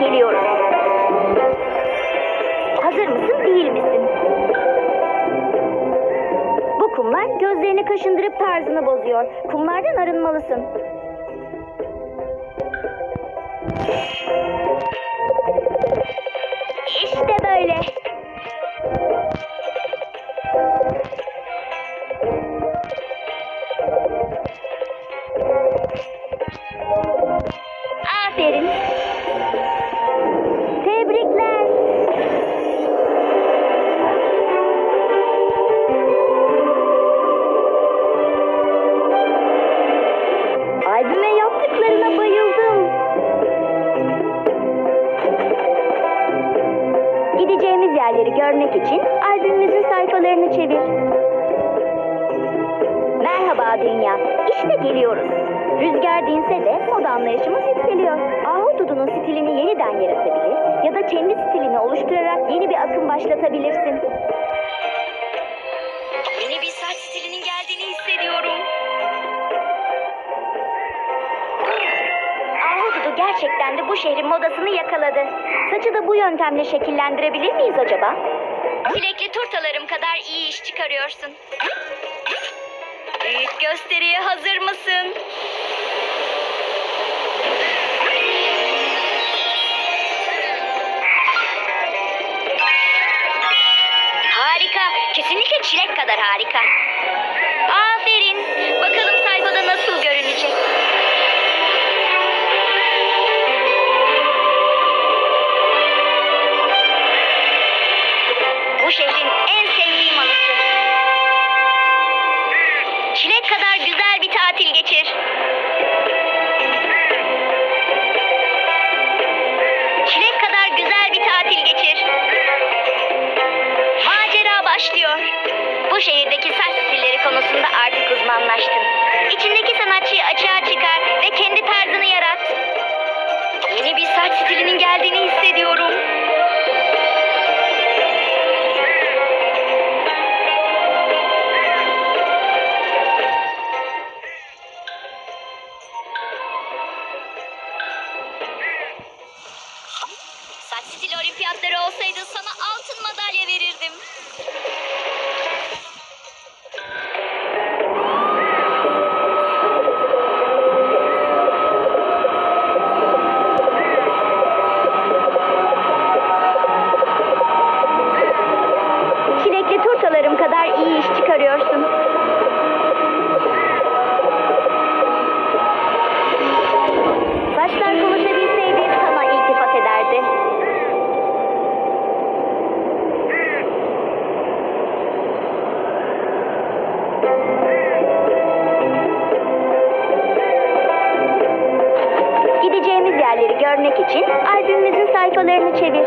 geliyoruz. Hazır mısın değil misin? Bu kumlar gözlerini kaşındırıp tarzını bozuyor. Kumlardan arınmalısın. İşte böyle. Aferin. Yerleri görmek için albümümüzün sayfalarını çevir. Merhaba dünya. İşte geliyoruz. Rüzgar dinse de moda anlayışımız yükseliyor. Ahududunun stilini yeniden yaratabilir ya da kendi stilini oluşturarak yeni bir akım başlatabilirsin. Gerçekten de bu şehrin modasını yakaladı. Saçı da bu yöntemle şekillendirebilir miyiz acaba? Çilekli turtalarım kadar iyi iş çıkarıyorsun. Büyük gösteriye hazır mısın? Harika. Kesinlikle çilek kadar harika. Aferin. Başlıyor. Bu şehirdeki saç stilleri konusunda artık uzmanlaştın. İçindeki sanatçıyı açığa çıkar ve kendi Saç stili olimpiyatları olsaydı sana altın madalya verirdim. Çilekli turtalarım kadar iyi iş çıkarıyorsun. Görmek için albümümüzün sayfalarını çevir.